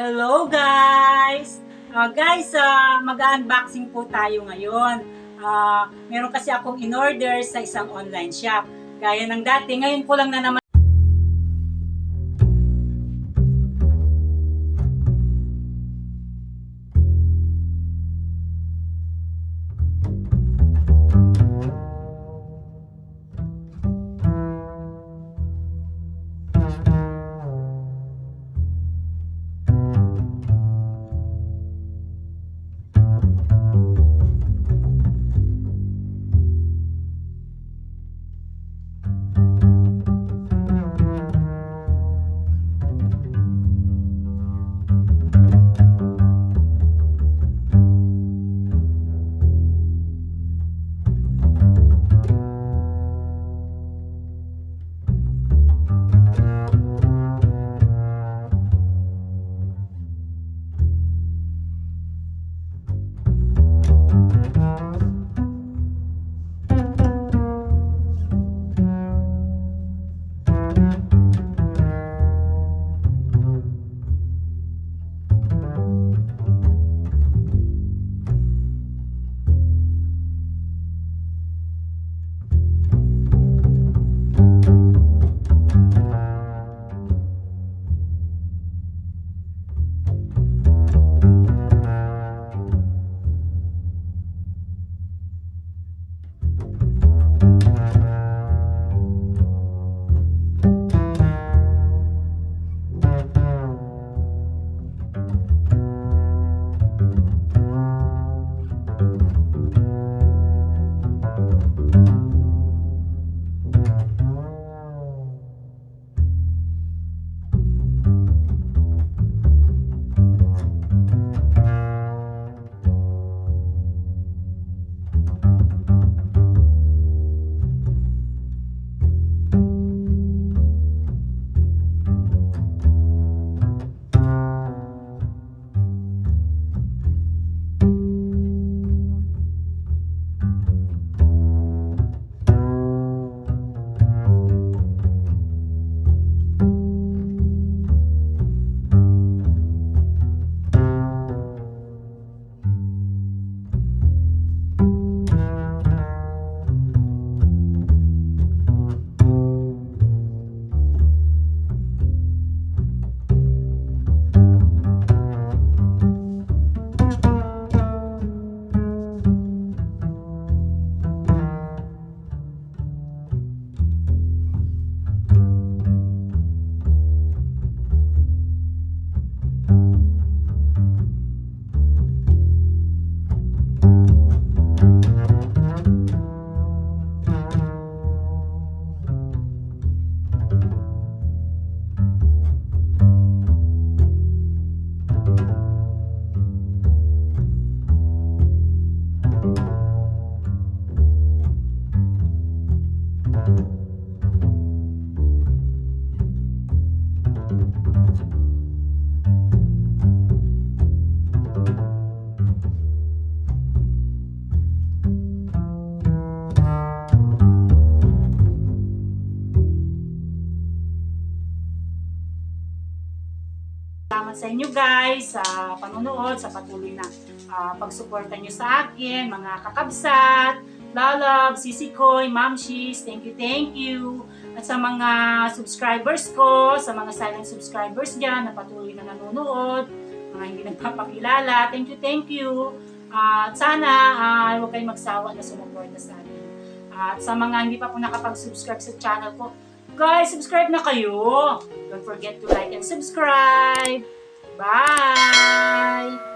Hello guys! Ah, guys, ah, mag-unboxing po tayo ngayon. Ah, meron kasi akong in-order sa isang online shop. Gaya ng dati, ngayon ko lang na naman Salamat sa inyo guys sa panonood, sa patuloy na ah, pagsuporta nyo sa akin, mga kakabsat, Lalab, Sisi Koy, Mamshis, thank you, thank you. At sa mga subscribers ko, sa mga silent subscribers dyan na patuloy na nanonood, mga hindi nagpapakilala, thank you, thank you. At sana ah, huwag kayong magsawa na sumuporta sa akin. At sa mga hindi pa po nakapag-subscribe sa channel ko, guys, subscribe na kayo. Don't forget to like and subscribe. Bye!